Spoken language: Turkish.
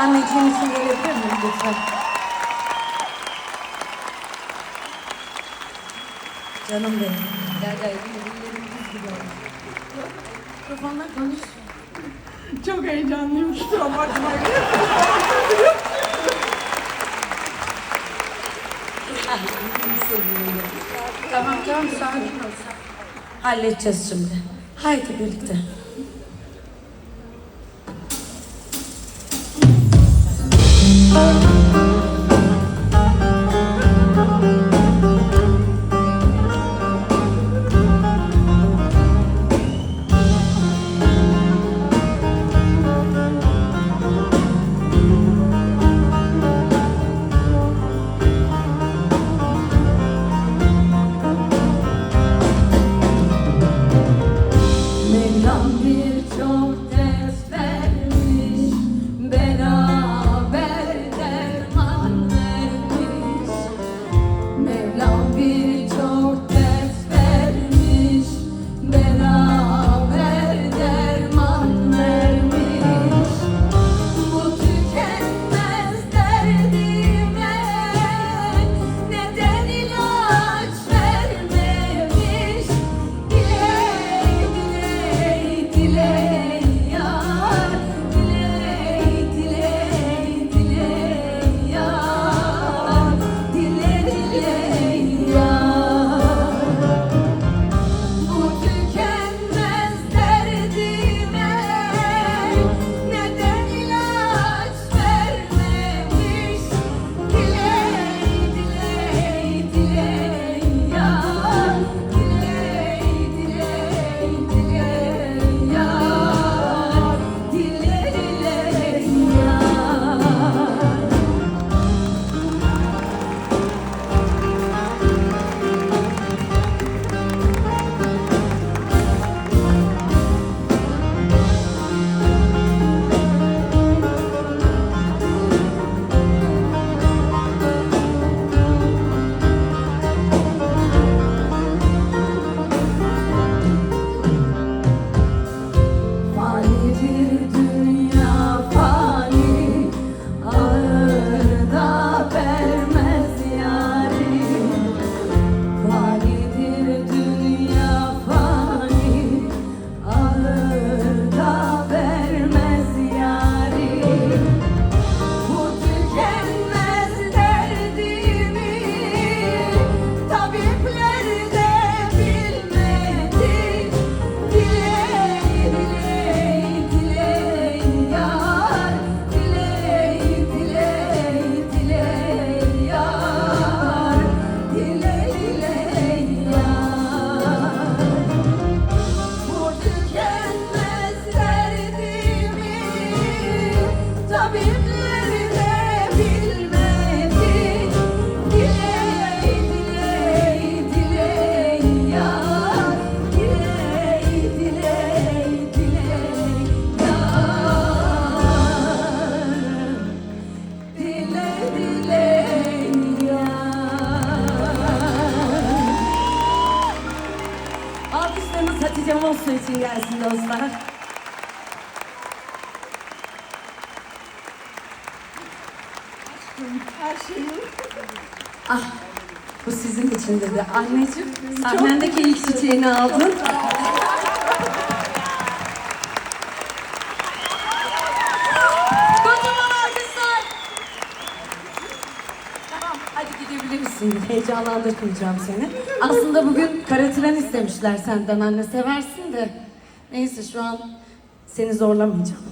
anneciğim için gelebilir miyim lütfen? Canım benim. Gel gel. Mikrofonla konuş. Çok heyecanlıyım. Kusura bakmayın. Tamam tamam sakin ol. Halledeceğiz şimdi. Haydi birlikte. Mevlam birçok ders Mossu için gelsin dostlar. Her şeyim. Ah, bu sizin için dedi. Anneciğim, sahnendeki ilk çiçeğini aldın. Kocaman alkışlar. Tamam, hadi gidebilirsin. Heyecanlandırmayacağım seni. Aslında bugün kara tren istemişler senden anne. Seversin de. Neyse şu an seni zorlamayacağım.